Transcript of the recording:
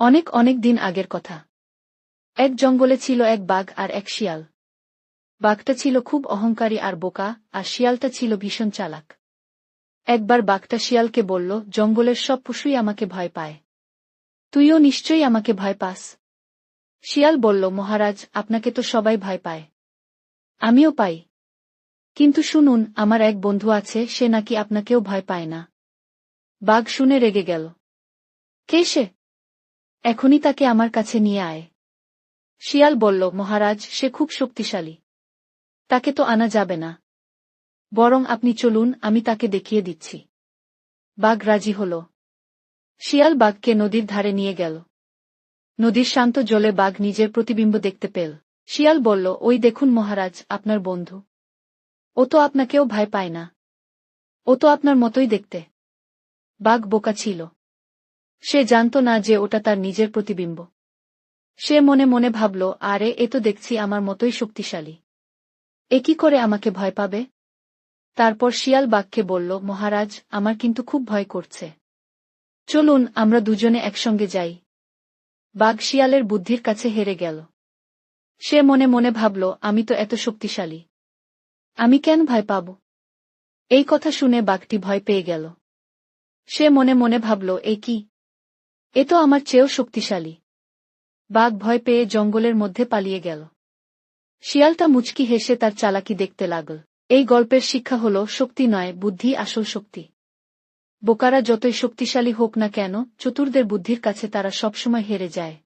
অনেক অনেক দিন আগের কথা। এক জঙ্গলে ছিল এক বাঘ আর এক শিয়াল। বাঘটা ছিল খুব অহংকারী আর বোকা, আর শিয়ালটা ছিল ভীষণ চালাক। একবার বাঘটা শিয়ালকে বলল, জঙ্গলের সব পশুই আমাকে ভয় পায়। তুইও নিশ্চয়ই আমাকে ভয় পাস। শিয়াল বলল, মহারাজ, আপনাকে তো সবাই ভয় পায়। আমিও পাই। কিন্তু শুনুন, আমার এক বন্ধু আছে, সে নাকি আপনাকেও ভয় পায় না। বাঘ শুনে রেগে গেল। কে সে? এখনই তাকে আমার কাছে নিয়ে আয়। শিয়াল বলল, মহারাজ, সে খুব শক্তিশালী। তাকে তো আনা যাবে না। বরং আপনি চলুন, আমি তাকে দেখিয়ে দিচ্ছি। বাঘ রাজি হল। শিয়াল বাঘকে নদীর ধারে নিয়ে গেল। নদীর শান্ত জলে বাঘ নিজের প্রতিবিম্ব দেখতে পেল। শিয়াল বলল, ওই দেখুন মহারাজ, আপনার বন্ধু। ও তো আপনাকেও ভয় পায় না। ও তো আপনার মতোই দেখতে। বাঘ বোকা ছিল। সে জানত না যে ওটা তার নিজের প্রতিবিম্ব। সে মনে মনে ভাবল, আরে, এ তো দেখছি আমার মতোই শক্তিশালী। এ কি করে আমাকে ভয় পাবে? তারপর শিয়াল বাঘকে বলল, মহারাজ, আমার কিন্তু খুব ভয় করছে। চলুন, আমরা দুজনে একসঙ্গে যাই। বাঘ শিয়ালের বুদ্ধির কাছে হেরে গেল। সে মনে মনে ভাবল, আমি তো এত শক্তিশালী। আমি কেন ভয় পাব? এই কথা শুনে বাঘটি ভয় পেয়ে গেল। সে মনে মনে ভাবল, এ কি? এ তো আমার চেয়েও শক্তিশালী। বাঘ ভয় পেয়ে জঙ্গলের মধ্যে পালিয়ে গেল। শিয়ালটা মুচকি হেসে তার চালাকি দেখতে লাগল। এই গল্পের শিক্ষা হল, শক্তি নয়, বুদ্ধি আসল শক্তি। বোকারা যতই শক্তিশালী হোক না কেন, চতুর্দের বুদ্ধির কাছে তারা সবসময় হেরে যায়।